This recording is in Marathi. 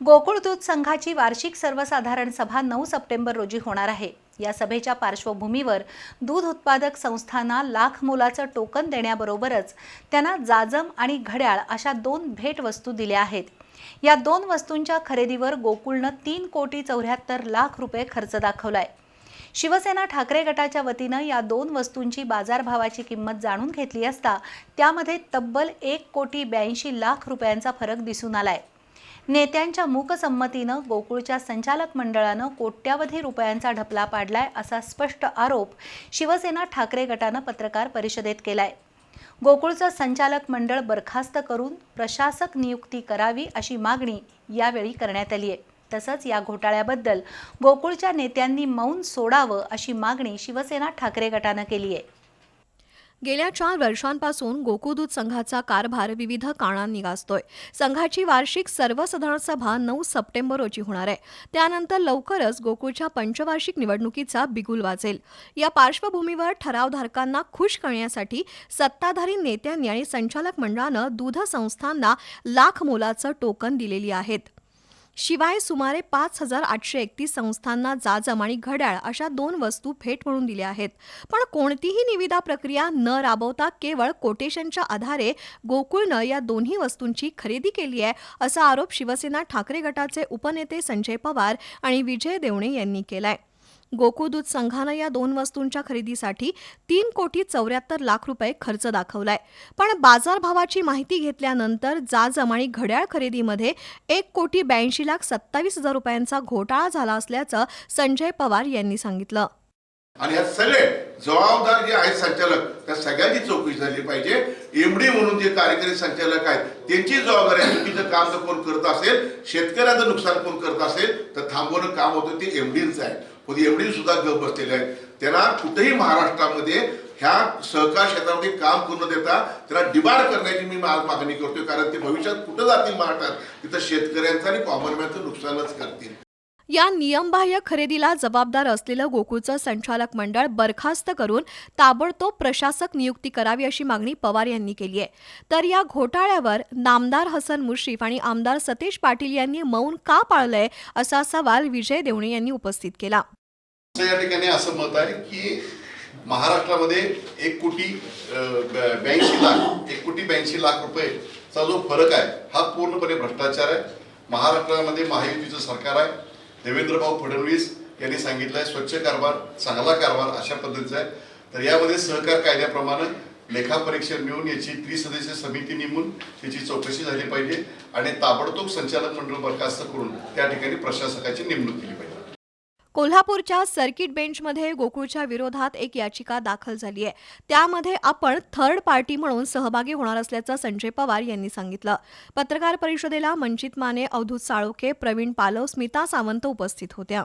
गोकुळ दूध संघाची वार्षिक सर्वसाधारण सभा नऊ सप्टेंबर रोजी होणार आहे. या सभेच्या पार्श्वभूमीवर दूध उत्पादक संस्थांना लाख मोलाचं टोकन देण्याबरोबरच त्यांना जाजम आणि घड्याळ अशा दोन भेटवस्तू दिल्या आहेत. या दोन वस्तूंच्या खरेदीवर गोकुळनं तीन कोटी चौऱ्याहत्तर लाख रुपये खर्च दाखवलाय. शिवसेना ठाकरे गटाच्या वतीनं या दोन वस्तूंची बाजारभावाची किंमत जाणून घेतली असता त्यामध्ये तब्बल एक कोटी ब्याऐंशी लाख रुपयांचा फरक दिसून आलाय. नेत्यांच्या मूकसंमतीनं गोकुळच्या संचालक मंडळानं कोट्यावधी रुपयांचा ढपला पाडलाय असा स्पष्ट आरोप शिवसेना ठाकरे गटानं पत्रकार परिषदेत केलाय. गोकुळचं संचालक मंडळ बरखास्त करून प्रशासक नियुक्ती करावी अशी मागणी यावेळी करण्यात आली आहे तसंच या घोटाळ्याबद्दल गोकुळच्या नेत्यांनी मौन सोडावं अशी मागणी शिवसेना ठाकरे गटानं केली आहे गेल्या चार वर्षांपासून गोकुदूत संघाचा कारभार विविध कारणांनी गाजतोय संघाची वार्षिक सर्वसाधारण सभा नऊ सप्टेंबर रोजी होणार आहे. त्यानंतर लवकरच गोकुळच्या पंचवार्षिक निवडणुकीचा बिगुल वाजेल. या पार्श्वभूमीवर ठरावधारकांना खुश करण्यासाठी सत्ताधारी नेत्यांनी आणि संचालक मंडळानं दूध संस्थांना लाख मोलाचं टोकन दिलेली आहेत. शिवाय सुमारे पाच हजार आठशे एकतीस संस्थांना जाजम आणि घड्याळ अशा दोन वस्तू भेट म्हणून दिल्या आहेत. पण कोणतीही निविदा प्रक्रिया न राबवता केवळ कोटेशनच्या आधारे गोकुळनं या दोन्ही वस्तूंची खरेदी केली आहे असा आरोप शिवसेना ठाकरे गटाचे उपनेते संजय पवार आणि विजय देवणे यांनी केलाय. गोकुळदूत संघानं या दोन वस्तूंच्या खरेदीसाठी तीन कोटी चौऱ्याहत्तर लाख रुपये खर्च दाखवलाय. पण बाजारभावाची माहिती घेतल्यानंतर जाजम आणि घड्याळ खरेदीमध्ये एक कोटी ब्याऐंशी लाख सत्तावीस हजार रुपयांचा घोटाळा झाला असल्याचं संजय पवार यांनी सांगितलं. आणि ह्या सगळे जबाबदार जे आहेत संचालक त्या सगळ्यांची चौकशी झाली पाहिजे. एमडी म्हणून जे कार्यकारी संचालक आहेत त्यांची जबाबदारी आहे चुकीचं काम जर कोण करत असेल शेतकऱ्याचं नुकसान कोण करत असेल तर थांबवणं काम होतं ते एमडींचं आहे. पण एवढी सुद्धा गप बसलेले आहेत. त्यांना कुठेही महाराष्ट्रामध्ये ह्या सहकार क्षेत्रामध्ये काम करून देता त्याला डिबार करण्याची मी आज मागणी करतोय कारण ते भविष्यात कुठं जातील महाराष्ट्रात? तिथं शेतकऱ्यांचं आणि कॉमनमॅनचं नुकसानच करतील. या नियमबाह्य खरेदीला जबाबदार असलेलं गोकुळचं संचालक मंडळ बरखास्त करून ताबडतोब प्रशासक नियुक्ती करावी अशी मागणी पवार यांनी केली आहे. तर या घोटाळ्यावर नामदार हसन मुश्रीफ आणि आमदार सतीश पाटील यांनी मौन का पाळलंय असा सवाल विजय देवणे यांनी उपस्थित केला. या ठिकाणी असं मत आहे की महाराष्ट्रामध्ये एक कोटी ब्याऐंशी लाख एक कोटी ब्याऐंशी लाख रुपयेचा जो फरक आहे हा पूर्णपणे भ्रष्टाचार आहे. महाराष्ट्रामध्ये महायुतीचं सरकार आहे. देवेंद्रभाऊ फडणवीस यांनी सांगितलं आहे स्वच्छ कारभार चांगला कारभार अशा पद्धतीचा आहे. तर यामध्ये सहकार कायद्याप्रमाणे लेखापरीक्षण मिळून याची त्रिसदस्यीय समिती नेमून त्याची चौकशी झाली पाहिजे आणि ताबडतोब संचालक मंडळ बरखास्त करून त्या ठिकाणी प्रशासकाची नेमणूक केली पाहिजे. कोल्हापूरच्या सर्किट बेंचमध्ये गोकुळच्या विरोधात एक याचिका दाखल झाली आहे. त्यामध्ये आपण थर्ड पार्टी म्हणून सहभागी होणार असल्याचं संजय पवार यांनी सांगितलं. पत्रकार परिषदेला मंचित माने अवधूत साळोखे प्रवीण पालव स्मिता सावंत उपस्थित होत्या.